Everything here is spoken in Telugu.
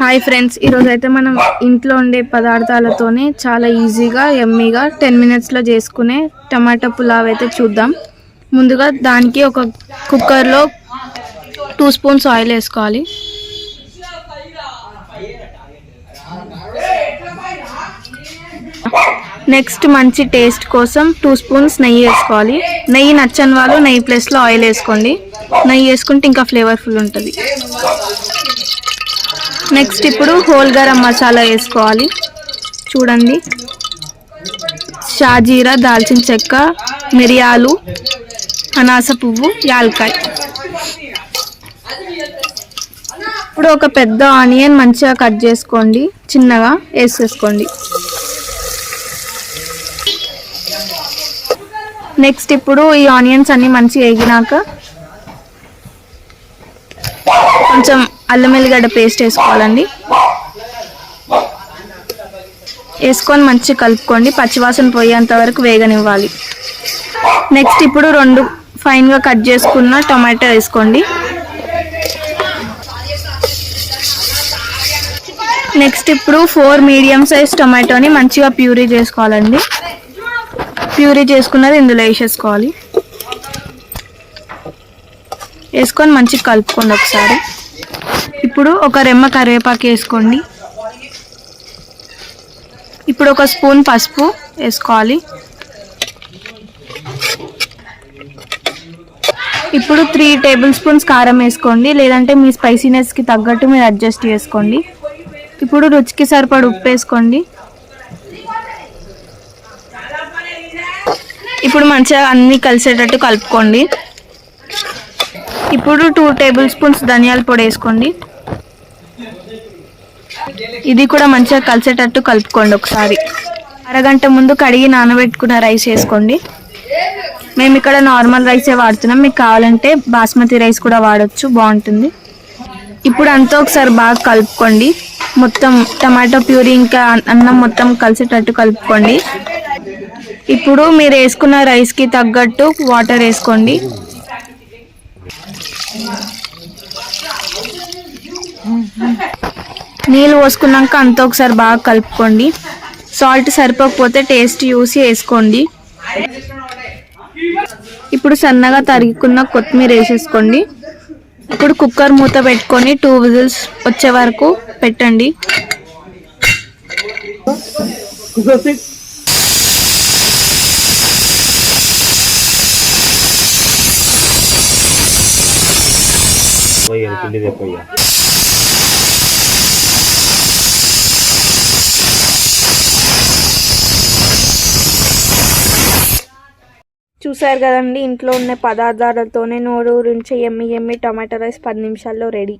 హాయ్ ఫ్రెండ్స్ ఈరోజు అయితే మనం ఇంట్లో ఉండే పదార్థాలతోనే చాలా ఈజీగా ఎమ్మీగా టెన్ మినిట్స్లో చేసుకునే టమాటా పులావ్ అయితే చూద్దాం. ముందుగా దానికి ఒక కుక్కర్లో టూ స్పూన్స్ ఆయిల్ వేసుకోవాలి. నెక్స్ట్ మంచి టేస్ట్ కోసం టూ స్పూన్స్ నెయ్యి వేసుకోవాలి. నెయ్యి నచ్చని వాళ్ళు నెయ్యి ప్లేస్లో ఆయిల్ వేసుకోండి. నెయ్యి వేసుకుంటే ఇంకా ఫ్లేవర్ఫుల్ ఉంటుంది. నెక్స్ట్ ఇప్పుడు హోల్ గరం మసాలా వేసుకోవాలి. చూడండి. షాజీరా దాల్చిన చెక్క మిరియాలు అనాస పువ్వు యాలకాయ ఇప్పుడు ఒక పెద్ద ఆనియన్ మంచిగా కట్ చేసుకోండి. చిన్నగా వేసేసుకోండి. నెక్స్ట్ ఇప్పుడు ఈ ఆనియన్స్ అన్నీ మంచిగా వేగినాక కొంచెం అల్లం వెల్లిగడ్డ పేస్ట్ వేసుకోవాలండి. వేసుకొని మంచిగా కలుపుకోండి. పచ్చివాసన పోయేంత వరకు వేగనివ్వాలి. నెక్స్ట్ ఇప్పుడు రెండు ఫైన్గా కట్ చేసుకున్న టొమాటో వేసుకోండి. నెక్స్ట్ ఇప్పుడు ఫోర్ మీడియం సైజ్ టొమాటోని మంచిగా ప్యూరీ చేసుకోవాలండి. ప్యూరీ చేసుకున్నది ఇందులో వేసేసుకోవాలి. వేసుకొని మంచిగా కలుపుకోండి ఒకసారి. ఇప్పుడు ఒక రెమ్మ కరివేపాకు వేసుకోండి. ఇప్పుడు ఒక స్పూన్ పసుపు వేసుకోవాలి. ఇప్పుడు త్రీ టేబుల్ స్పూన్స్ కారం వేసుకోండి. లేదంటే మీ స్పైసీనెస్కి తగ్గట్టు మీరు అడ్జస్ట్ చేసుకోండి. ఇప్పుడు రుచికి సరిపడ ఉప్పు వేసుకోండి. ఇప్పుడు మంచిగా అన్నీ కలిసేటట్టు కలుపుకోండి. ఇప్పుడు టూ టేబుల్ స్పూన్స్ ధనియాల పొడి వేసుకోండి. ఇది కూడా మంచిగా కలిసేటట్టు కలుపుకోండి ఒకసారి. అరగంట ముందు కడిగి నానబెట్టుకున్న రైస్ వేసుకోండి. మేము ఇక్కడ నార్మల్ రైసే వాడుతున్నాం. మీకు కావాలంటే బాస్మతి రైస్ కూడా వాడచ్చు. బాగుంటుంది. ఇప్పుడు అంతా ఒకసారి బాగా కలుపుకోండి. మొత్తం టమాటో ప్యూరీ ఇంకా అన్నం మొత్తం కలిసేటట్టు కలుపుకోండి. ఇప్పుడు మీరు వేసుకున్న రైస్కి తగ్గట్టు వాటర్ వేసుకోండి. నీళ్ళు పోసుకున్నాక అంతా ఒకసారి బాగా కలుపుకోండి. సాల్ట్ సరిపోకపోతే టేస్ట్ చూసి వేసుకోండి. ఇప్పుడు సన్నగా తరుగుకున్న కొత్తిమీర వేసేసుకోండి. ఇప్పుడు కుక్కర్ మూత పెట్టుకొని టూ విజిల్స్ వచ్చే వరకు పెట్టండి. పోయి పిండి చూసారు కదండి ఇంట్లో ఉన్న పదార్థాలతోనే నోరు రుంచి ఎమ్మి ఎమ్మి టమాటా రైస్ పది నిమిషాల్లో రెడీ.